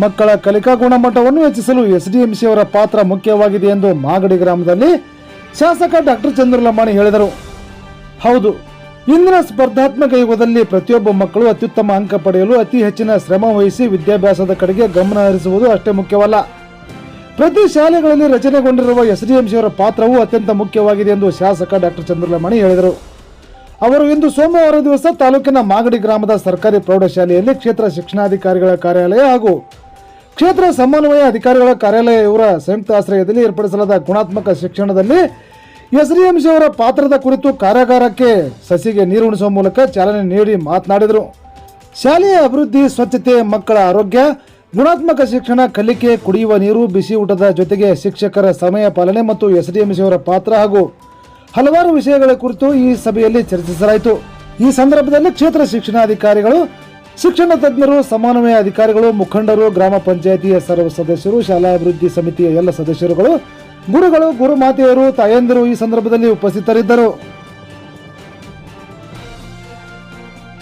ಮಕ್ಕಳ ಕಲಿಕಾ ಗುಣಮಟ್ಟವನ್ನು ಹೆಚ್ಚಿಸಲು ಎಸ್ಡಿಎಂಸಿ ಅವರ ಪಾತ್ರ ಮುಖ್ಯವಾಗಿದೆ ಎಂದು ಮಾಗಡಿ ಗ್ರಾಮದಲ್ಲಿ ಶಾಸಕ ಡಾಕ್ಟರ್ ಚಂದ್ರಲಮಾಣಿ ಹೇಳಿದರು. ಹೌದು, ಇಂದಿನ ಸ್ಪರ್ಧಾತ್ಮಕ ಯುಗದಲ್ಲಿ ಪ್ರತಿಯೊಬ್ಬ ಮಕ್ಕಳು ಅತ್ಯುತ್ತಮ ಅಂಕ ಪಡೆಯಲು ಅತಿ ಹೆಚ್ಚಿನ ಶ್ರಮ ವಹಿಸಿ ವಿದ್ಯಾಭ್ಯಾಸದ ಕಡೆಗೆ ಗಮನ ಹರಿಸುವುದು ಅಷ್ಟೇ ಮುಖ್ಯವಲ್ಲ. ಪ್ರತಿ ಶಾಲೆಗಳಲ್ಲಿ ರಚನೆಗೊಂಡಿರುವ ಎಸ್ಡಿಎಂಸಿ ಅವರ ಪಾತ್ರವು ಅತ್ಯಂತ ಮುಖ್ಯವಾಗಿದೆ ಎಂದು ಶಾಸಕ ಡಾಕ್ಟರ್ ಚಂದ್ರಲಮಣಿ ಹೇಳಿದರು. ಅವರು ಇಂದು ಸೋಮವಾರ ದಿವಸ ತಾಲೂಕಿನ ಮಾಗಡಿ ಗ್ರಾಮದ ಸರ್ಕಾರಿ ಪ್ರೌಢಶಾಲೆಯಲ್ಲಿ ಕ್ಷೇತ್ರ ಶಿಕ್ಷಣಾಧಿಕಾರಿಗಳ ಕಾರ್ಯಾಲಯ ಹಾಗೂ ಕ್ಷೇತ್ರ ಸಮನ್ವಯ ಅಧಿಕಾರಿಗಳ ಕಾರ್ಯಾಲಯ ಇವರ ಸಂಯುಕ್ತ ಆಶ್ರಯದಲ್ಲಿ ಏರ್ಪಡಿಸಲಾದ ಗುಣಾತ್ಮಕ ಶಿಕ್ಷಣದಲ್ಲಿ ಎಸ್ಡಿಎಂಸಿ ಅವರ ಪಾತ್ರದ ಕುರಿತು ಕಾರ್ಯಾಗಾರಕ್ಕೆ ಸಸಿಗೆ ನೀರುಣಿಸುವ ಮೂಲಕ ಚಾಲನೆ ನೀಡಿ ಮಾತನಾಡಿದರು. ಶಾಲೆಯ ಅಭಿವೃದ್ಧಿ, ಸ್ವಚ್ಛತೆ, ಮಕ್ಕಳ ಆರೋಗ್ಯ, ಗುಣಾತ್ಮಕ ಶಿಕ್ಷಣ, ಕಲಿಕೆ, ಕುಡಿಯುವ ನೀರು, ಬಿಸಿ ಊಟದ ಜೊತೆಗೆ ಶಿಕ್ಷಕರ ಸಮಯ ಪಾಲನೆ ಮತ್ತು ಎಸ್ಡಿಎಂಸಿ ಅವರ ಪಾತ್ರ ಹಾಗೂ ಹಲವಾರು ವಿಷಯಗಳ ಕುರಿತು ಈ ಸಭೆಯಲ್ಲಿ ಚರ್ಚಿಸಲಾಯಿತು. ಈ ಸಂದರ್ಭದಲ್ಲಿ ಕ್ಷೇತ್ರ ಶಿಕ್ಷಣಾಧಿಕಾರಿಗಳು ಶಿಕ್ಷಣ ತಜ್ಞರು, ಸಮನ್ವಯ ಅಧಿಕಾರಿಗಳು, ಮುಖಂಡರು, ಗ್ರಾಮ ಪಂಚಾಯಿತಿಯ ಸರ್ವ ಸದಸ್ಯರು, ಶಾಲಾ ಅಭಿವೃದ್ಧಿ ಸಮಿತಿಯ ಎಲ್ಲ ಸದಸ್ಯರುಗಳು, ಗುರುಗಳು, ಗುರುಮಾತೆಯರು, ತಾಯಂದಿರು ಈ ಸಂದರ್ಭದಲ್ಲಿ ಉಪಸ್ಥಿತರಿದ್ದರು.